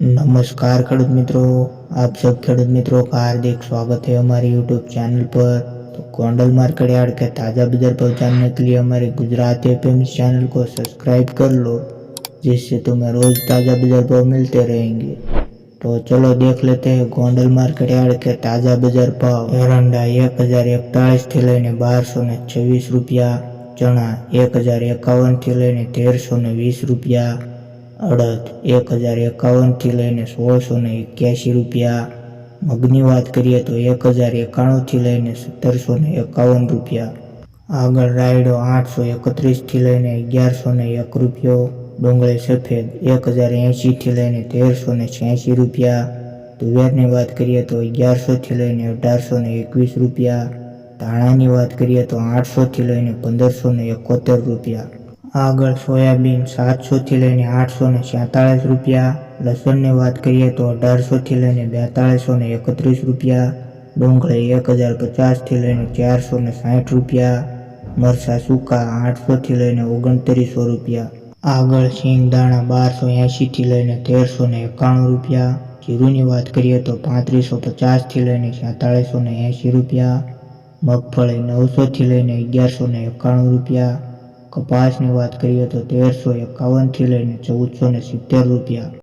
नमस्कार ખેડૂત મિત્રો આપ सब ખેડૂત मित्रों का हार्दिक स्वागत है हमारे यूट्यूब चैनल पर तो गोंडल मार्केट यार्ड के ताज़ा बाजार भाव जानने के लिए हमारे गुजरात एफएम चैनल को सब्सक्राइब कर लो जिससे तुम्हें रोज ताज़ा बाजार भाव मिलते रहेंगे तो चलो देख लेते हैं गोंडल मार्केट यार्ड के ताज़ा बाजार भाव एरंडा एक हज़ार इकतालीस थी લઈને બારસો ને છવ્વીસ રૂપિયા ચણા એક હજાર એકાવનથી લઈને તેરસો ને વીસ રૂપિયા અડદ એક હજાર એકાવનથી લઈને સોળસો ને એક્યાસી રૂપિયા. મગની વાત કરીએ તો એક હજાર એકાણુંથી લઈને સત્તરસો ને એકાવન રૂપિયા. આગળ રાયડો આઠસો એકત્રીસથી લઈને અગિયારસો ને એક રૂપિયો. ડુંગળી સફેદ એક હજાર એંશીથી લઈને તેરસો ને છ્યાસી રૂપિયા. તુવેરની વાત કરીએ તો અગિયારસોથી લઈને અઢારસો ને એકવીસ રૂપિયા. ધાણાની વાત કરીએ તો આઠસોથી લઈને પંદરસો ને એકોતેર રૂપિયા. આગળ સોયાબીન સાતસોથી લઈને આઠસો ને છેતાળીસ રૂપિયા લસણની વાત કરીએ તો અઢારસોથી લઈને બેતાળીસો ને એકત્રીસ રૂપિયા ડુંગળી એક હજાર પચાસથી લઈને ચારસો ને સાઠ રૂપિયા મરચાં સૂકા આઠસોથી લઈને ઓગણત્રીસો રૂપિયા આગળ સિંગ દાણા બારસો એંશીથી લઈને તેરસો ને એકાણું રૂપિયા જીરુની વાત કરીએ તો પાંત્રીસો પચાસથી લઈને છેતાળીસો ને એંશી રૂપિયા મગફળી નવસોથી લઈને અગિયારસો ને એકાણું રૂપિયા કપાસની વાત કરીએ તો તેરસો એકાવનથી લઈને ચૌદસો ને સિત્તેર રૂપિયા.